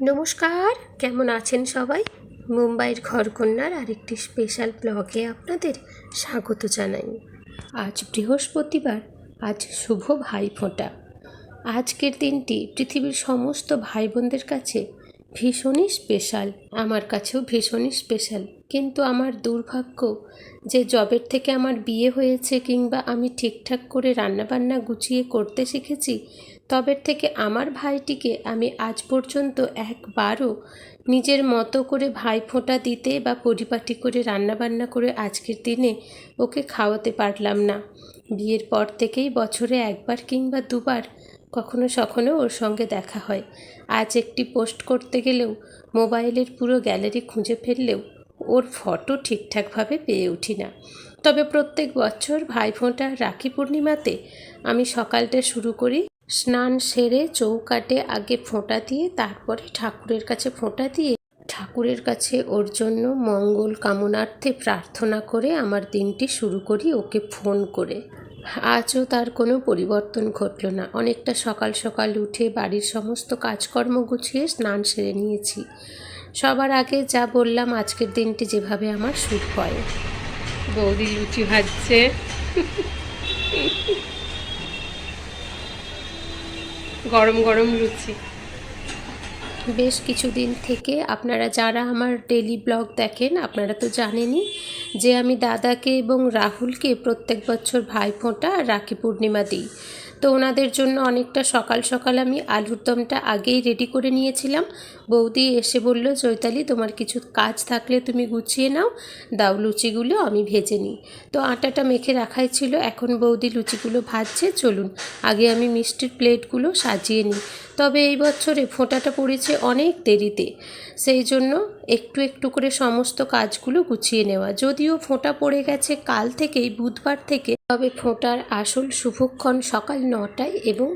নমস্কার, কেমন আছেন সবাই? মুম্বাইয়ের ঘরকন্যার আরেকটি স্পেশাল ব্লগে আপনাদের স্বাগত জানাই। আজ বৃহস্পতিবার, আজ শুভ ভাইফোঁটা। আজকের দিনটি পৃথিবীর সমস্ত ভাই বোনদের কাছে ভীষণই স্পেশাল আমার কাছেও ভীষণই স্পেশাল কিন্তু আমার দুর্ভাগ্য যে জবের থেকে আমার বিয়ে হয়েছে কিংবা আমি ঠিকঠাক করে রান্নাবান্না গুছিয়ে করতে শিখেছি তবের থেকে আমার ভাইটিকে আমি আজ পর্যন্ত একবারও নিজের মতো করে ভাইফোঁটা দিতে বা পরিপাটি করে রান্নাবান্না করে আজকের দিনে ওকে খাওয়াতে পারলাম না। বিয়ের পর থেকেই বছরে একবার কিংবা দুবার কখনো সখনো ওর সঙ্গে দেখা হয়। আজ একটি পোস্ট করতে গেলেও মোবাইলের পুরো গ্যালারি খুঁজে ফেললেও ওর ফটো ঠিকঠাকভাবে পেয়ে উঠি না। তবে প্রত্যেক বছর ভাইফোঁটা রাখি পূর্ণিমাতে আমি সকালটা শুরু করি স্নান সেরে চৌকাটে আগে ফোঁটা দিয়ে, তারপরে ঠাকুরের কাছে ফোঁটা দিয়ে, ঠাকুরের কাছে ওর জন্য মঙ্গল কামনার্থে প্রার্থনা করে আমার দিনটি শুরু করি ওকে ফোন করে। আজও তার কোনো পরিবর্তন ঘটল না। অনেকটা সকাল সকাল উঠে বাড়ির সমস্ত কাজকর্ম গুছিয়ে স্নান সেরে নিয়েছি। সবার আগে যা বললাম, আজকের দিনটি যেভাবে আমার শুরু হয়। বৌদি লুচি ভাজছে। গরম গরম লুচি। বেশ কিছুদিন থেকে আপনারা যারা আমার ডেলি ব্লগ দেখেন, আপনারা তো জানেনই যে আমি দাদাকে এবং রাহুলকে প্রত্যেক বছর ভাইফোঁটা রাখি পূর্ণিমা দিই। তো ওনাদের জন্য অনেকটা সকাল সকাল আমি আলুর দমটা আগেই রেডি করে নিয়েছিলাম। বৌদি এসে বলল, চৈতালি, তোমার কিছু কাজ থাকলে তুমি গুছিয়ে নাও, দাও লুচিগুলো, আমি ভেজে নিই। তো আটাটা মেখে রাখাই ছিল, এখন বৌদি লুচিগুলো ভাজছে, চলুন, আগে আমি মিষ্টির প্লেটগুলো সাজিয়ে নিই। তবে এই বছরে ফোঁটাটা পড়েছে অনেক দেরিতে, সেই জন্য একটু একটু করে সমস্ত কাজগুলো গুছিয়ে নেওয়া। যদিও ফোঁটা পড়ে গেছে কাল থেকেই, বুধবার থেকে, তবে ফোঁটার আসল শুভক্ষণ সকাল নটায় এবং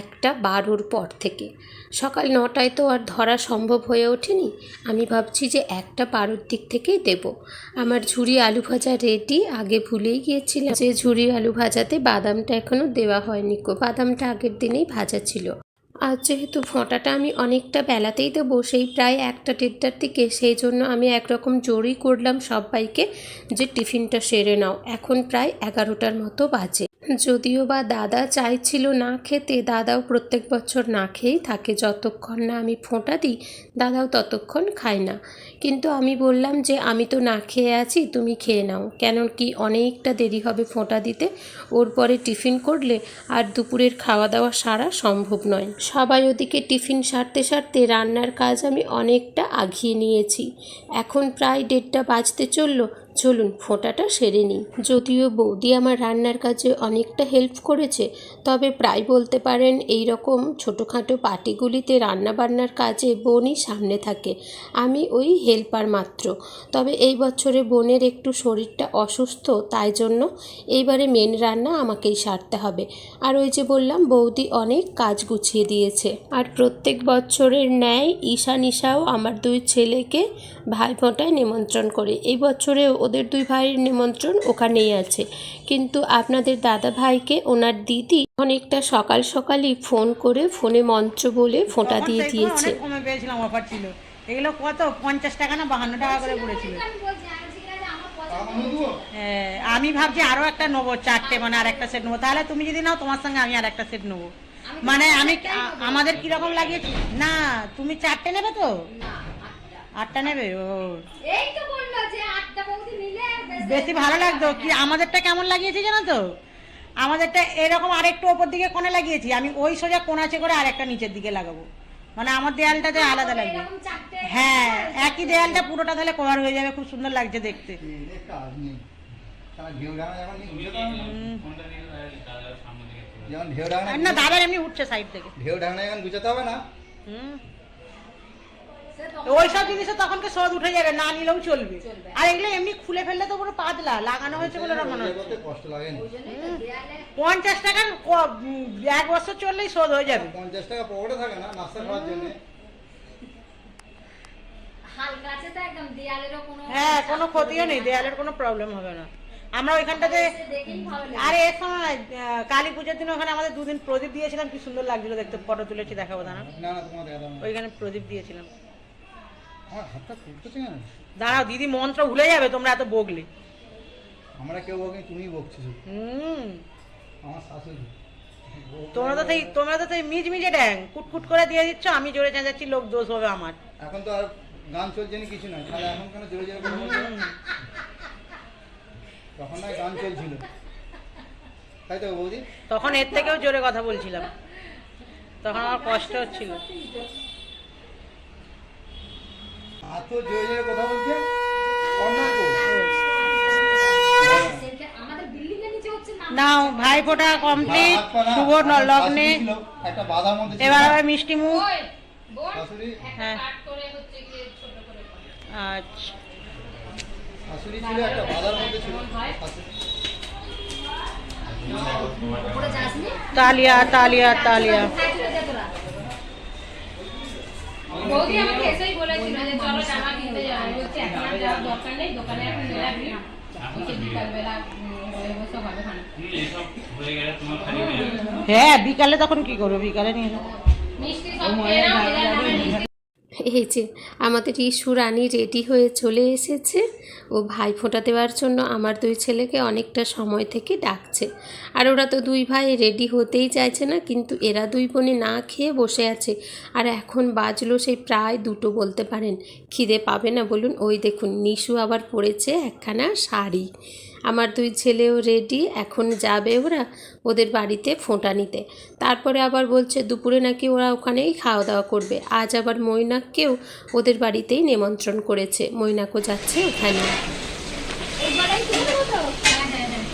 একটা বারোর পর থেকে। সকাল নটায় তো আর ধরা সম্ভব হয়ে ওঠেনি, আমি ভাবছি যে একটা বারোর দিক থেকেই দেব। আমার ঝুরি আলু ভাজা রেডি আগে ভুলেই গিয়েছিলাম যে ঝুরি আলু ভাজাতে বাদামটা এখনও দেওয়া হয়নি কো বাদামটা আগের দিনেই ভাজা ছিল। আর যেহেতু ফোঁটাটা আমি অনেকটা বেলাতেই দেবো, সেই প্রায় একটা দেড়টার দিকে, সেই জন্য আমি একরকম জোরই করলাম সবাইকে যে টিফিনটা সেরে নাও, এখন প্রায় এগারোটার মতো বাজে। যদিও বা দাদা চাইছিল না খেতে, দাদাও প্রত্যেক বছর না খেয়েই থাকে। যতক্ষণ না আমি ফোঁটা দিই, দাদাও ততক্ষণ খায় না। কিন্তু আমি বললাম যে, আমি তো না খেয়ে আছি, তুমি খেয়ে নাও। কেন কি অনেকটা দেরি হবে ফোঁটা দিতে। ওর পরে টিফিন করলে আর দুপুরের খাওয়া দাওয়া সারা সম্ভব নয়। সবাই ওদিকে টিফিন সারতে সারতে রান্নার কাজ আমি অনেকটা আগিয়ে নিয়েছি। এখন প্রায় দেড়টা বাজতে চলল চলুন ফোঁটাটা সেরে নিই। যদিও বৌদি আমার রান্নার কাজে অনেকটা হেল্প করেছে, তবে প্রায় বলতে পারেন এই রকম ছোটোখাটো পার্টিগুলিতে রান্নাবান্নার কাজে বোনই সামনে থাকে। আমি ওই হেল্পার মাত্র। তবে এই বছরে বোনের একটু শরীরটা অসুস্থ, তাই জন্য এইবারে মেন রান্না আমাকেই সারতে হবে। আর ওই যে বললাম, বৌদি অনেক কাজ গুছিয়ে দিয়েছে। আর প্রত্যেক বছরের ন্যায় ঈশা নিশাও আমার দুই ছেলেকে ভাই ভাইফোঁটায় নিমন্ত্রণ করে। এই বছরে ওদের দুই ভাইয়ের নিমন্ত্রণ ওখানেই আছে। কিন্তু আপনাদের দাদা ভাইকে ওনার দিদি অনেকটা সকাল সকালই ফোন করে ফোনে মঞ্চ বলে ফোঁটা দিয়ে দিয়েছে। কমে পেয়েছিলাম অফার ছিল। এগুলো কত? পঞ্চাশ টাকা না বাহান্ন টাকা করে পড়েছিল। হ্যাঁ, আমি ভাবছি আরও একটা নেব চারটে মানে আর একটা সেট নেব। তাহলে তুমি যদি নাও তোমার সঙ্গে আমি আর একটা সেট নেব। মানে আমি আমাদের কীরকম লাগিয়েছি? না তুমি চারটে নেবে তো? আটটা নেবে? ও। এই তো বলল যে আটটা বৌদি নিলে বেশি ভালো লাগতো। কি আমাদেরটা কেমন লাগিয়েছি জানো তো? আমাদেরটা এরকম আরেকটু ওপর দিকে কোণে লাগিয়েছি। আমি ওই সোজা কোণাচে করে আরেকটা নিচের দিকে লাগাবো। মানে আমার দেয়ালটাতে আলাদা লাগবে। হ্যাঁ একই দেয়ালটা পুরোটা তাহলে কভার হয়ে যাবে। খুব সুন্দর লাগছে দেখতে। না দাদার এমনি উঠছে সাইড থেকে। ঢেউ ঢাকনা এখন গুছাতে হবে না। হুম। সে তো ওই সব জিনিসে তখন সদ উঠে যাবে না নিলেও চলবে। আর এগুলো এমনি খুলে ফেললে তো পুরো পাতলা লাগানো হয়েছে বলে মনে হচ্ছে পঞ্চাশ টাকার এক বছর চললেই শোধ হয়ে যাবে। পঞ্চাশ টাকা পকেটে থাকে না নাস্তা খাওয়ার জন্য। হ্যাঁ কোনো ক্ষতিও নেই দেয়ালের কোনো প্রবলেম হবে না। আমরা ওইখানটাতে আরে এর সময় কালী পুজোর দিন ওখানে আমাদের দুদিন প্রদীপ দিয়েছিলাম কি সুন্দর লাগছিল দেখতে ফটো তুলেছি দেখাবো না। ওইখানে প্রদীপ দিয়েছিলাম আমার হাতটা ফুটতেছে কেন দাঁড়াও দিদি মন্ত্র ভুলে যাবে তোমরা এত বগলে আমরা কেউ বকি তুমি বকছিস হুম। আমার শাশুড়ি। তোমরা তো সেই তোমরা তো সেই মিজ মিজে ড্যাং কুটকুট করে দিয়ে দিচ্ছ আমি জোরে চেঁচাচ্ছি লোক দোষ হবে আমার। এখন তো আর গান চলছে না কিছু নয় তাহলে এখন কেন জোরে জোরে। তখন নয় গান চলছিল। তাই তো বৌদি? তখন এর থেকেও জোরে কথা বলছিলাম। তখন আমার কষ্ট হচ্ছিল। কথা বলছে। অন্যায় নিচে হচ্ছে না নাও ভাই ফোটা কমপ্লিট শুভ লগ্নে। এবার আবার মিষ্টি মুখ। হ্যাঁ। কাট করে হচ্ছে গিয়ে ছোট করে করো। আচ্ছা। শাশুড়ি ছিল একটা বাধার মধ্যে ছিল। তালিয়া তালিয়া তালিয়া। যা বৌদি আমাকে হয়ে বিকালে তখন কি করব বিকালে নিয়ে। এই যে, আমাদের ইস্যু রানী রেডি হয়ে চলে এসেছে। ও ভাই ফোঁটা দেওয়ার জন্য আমার দুই ছেলেকে অনেকটা সময় থেকে ডাকছে। আর ওরা তো দুই ভাই রেডি হতেই চাইছে না, কিন্তু এরা দুই বোনে না খেয়ে বসে আছে। আর এখন বাজলো সেই প্রায় দুটো বলতে পারেন। খিদে পাবে না বলুন। ওই দেখুন, নিশু আবার পরেছে একখানা শাড়ি। আমার দুই ছেলেও রেডি এখন যাবে ওরা ওদের বাড়িতে ফোঁটা নিতে। তারপরে আবার বলছে দুপুরে নাকি ওরা ওখানেই খাওয়া দাওয়া করবে। আজ আবার মৈনাককেও ওদের বাড়িতেই নিমন্ত্রণ করেছে। মৈনাকও যাচ্ছে ওখানে। হ্যাঁ হ্যাঁ হ্যাঁ।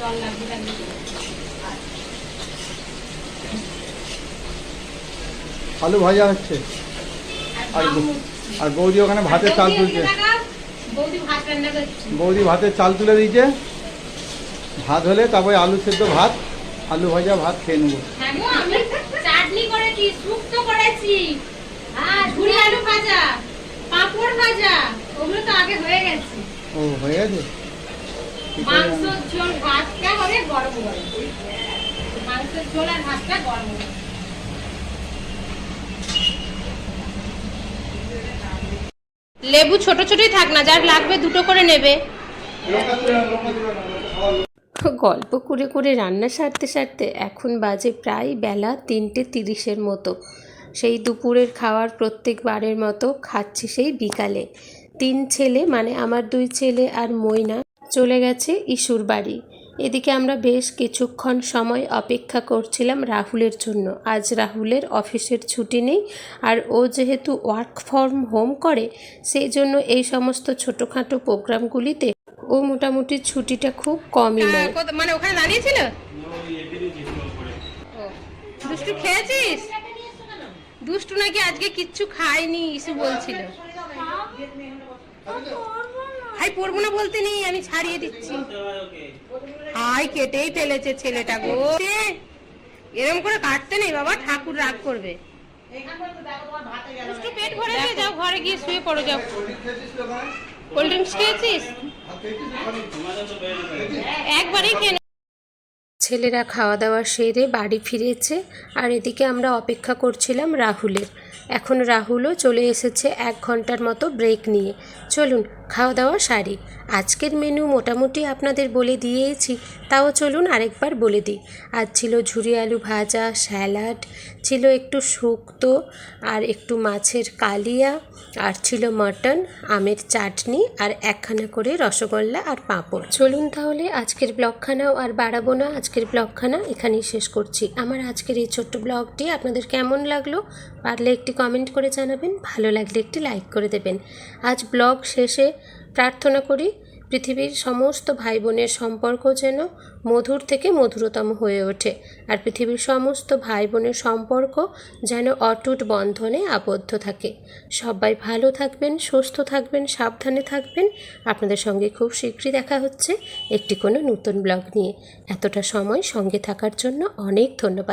জল লাগবে আলু ভাজা হচ্ছে। আর আর বৌদি ওখানে ভাতের চাল তুলছে। বৌদি ভাতের চাল তুলে দিয়েছে। ভাত হলে তারপরে আলু সেদ্ধ ভাত আলু ভাজা ভাত খেয়ে নেব। হ্যাঁ গো, আমি চাটনি করেছি শুক্তো করেছি। ঝুড়ি আলু ভাজা পাঁপড় ভাজা ওগুলো তো আগে গেছে। ও হয়ে গেছে? কি করে মাংস জানব? ঝোল ভাতটা হবে গরম গরম। মাংসের ঝোল আর ভাতটা গরম গরম। লেবু ছোট ছোটই থাক না, যার লাগবে দুটো করে নেবে। গল্প করে করে রান্না সারতে সারতে এখন বাজে প্রায় বেলা তিনটে তিরিশের মতো। সেই দুপুরের খাওয়ার প্রত্যেকবারের মতো খাচ্ছি সেই বিকালে। তিন ছেলে মানে আমার দুই ছেলে আর ময়না, চলে গেছে ইসুর বাড়ি। এদিকে আমরা বেশ কিছুক্ষণ সময় অপেক্ষা করছিলাম রাহুলের জন্য। আজ রাহুলের অফিসের ছুটি নেই আর ও যেহেতু ওয়ার্ক ফ্রম হোম করে সেই জন্য এই সমস্ত ছোটোখাটো প্রোগ্রামগুলিতে ও মোটামুটি ছুটিটা খুব কমই নেয়। মানে ওখানে দাঁড়িয়েছিল? দুষ্টু খেয়েছিস? দুষ্টু নাকি আজকে কিচ্ছু খায়নি ইসু বলছিল। হাই পড়ব না বলতে নেই আমি ছাড়িয়ে দিচ্ছি। হাই কেটেই ফেলেছে ছেলেটা গো। এরকম করে কাটতে নেই বাবা ঠাকুর রাগ করবে। পেট ভরেছে যাও ঘরে গিয়ে শুয়ে পড়ো যাও। কোল্ড ড্রিঙ্কস খেয়েছিস? একবারই খেয়ে ছেলেরা খাওয়া দাওয়া সেরে বাড়ি ফিরেছে আর এদিকে আমরা অপেক্ষা করছিলাম রাহুলের। এখন রাহুলও চলে এসেছে এক ঘণ্টার মতো ব্রেক নিয়ে। চলুন খাওয়া দাওয়া সারি। আজকের মেনু মোটামুটি আপনাদের বলে দিয়েছি, তাও চলুন আরেকবার বলে দিই। আজ ছিল ঝুরি আলু ভাজা, স্যালাড, ছিল একটু শুক্তো আর একটু মাছের কালিয়া, আর ছিল মটন, আমের চাটনি আর একখানা করে রসগোল্লা আর পাঁপড়। চলুন তাহলে আজকের ব্লগখানাও আর বাড়াবো না। আজকের ব্লগখানা এখানেই শেষ করছি। আমার আজকের এই ছোট্ট ব্লগটি আপনাদের কেমন লাগল? পারলে একটি কমেন্ট করে জানাবেন, ভালো লাগলে একটি লাইক করে দেবেন। আজ ব্লগ শেষে প্রার্থনা করি, পৃথিবীর সমস্ত ভাই বোনের সম্পর্ক যেন মধুর থেকে মধুরতম হয়ে ওঠে, আর পৃথিবীর সমস্ত ভাই বোনের সম্পর্ক যেন অটুট বন্ধনে আবদ্ধ থাকে। সবাই ভালো থাকবেন, সুস্থ থাকবেন, সাবধানে থাকবেন। আপনাদের সঙ্গে খুব শীঘ্রই দেখা হচ্ছে একটি কোনো নতুন ব্লগ নিয়ে। এতটা সময় সঙ্গে থাকার জন্য অনেক ধন্যবাদ।